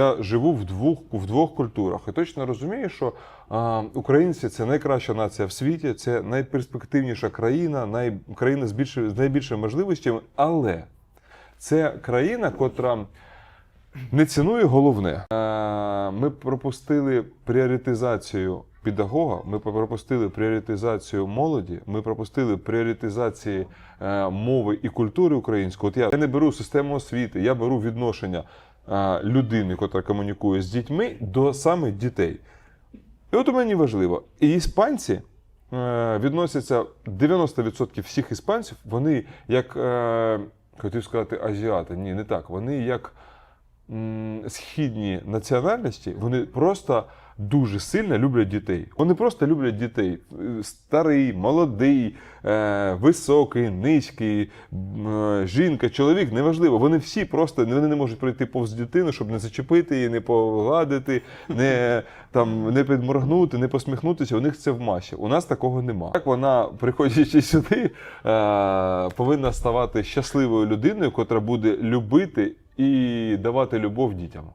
Я живу в двох в двох культурах і точно розумію, що а, українці це найкраща нація в світі, це найперспективніша країна, най, країна з, більше, з найбільшими можливостями, але це країна, котра не цінує головне. Е, Ми пропустили пріоритизацію педагога, ми пропустили пріоритизацію молоді, ми пропустили пріоритизації е, мови і культури української. От я, я не беру систему освіти, я беру відношення людини, яка комунікує з дітьми, до саме дітей. І от у мені важливо, і іспанці е, відносяться 90% всіх іспанців, вони як е, хотів сказати азіати. Ні, не так. Вони як східні національності, вони просто дуже сильно люблять дітей. Вони просто люблять дітей. Е, Старий, молодий, е, високий, низький, е, жінка, чоловік, неважливо. Вони всі просто вони не можуть пройти повз дитину, щоб не зачепити її, не погладити, не, там, не підморгнути, не посміхнутися. У них це в масі. У нас такого нема. Так вона, приходячи сюди, повинна ставати щасливою людиною, котра буде любити і давати любов дітям.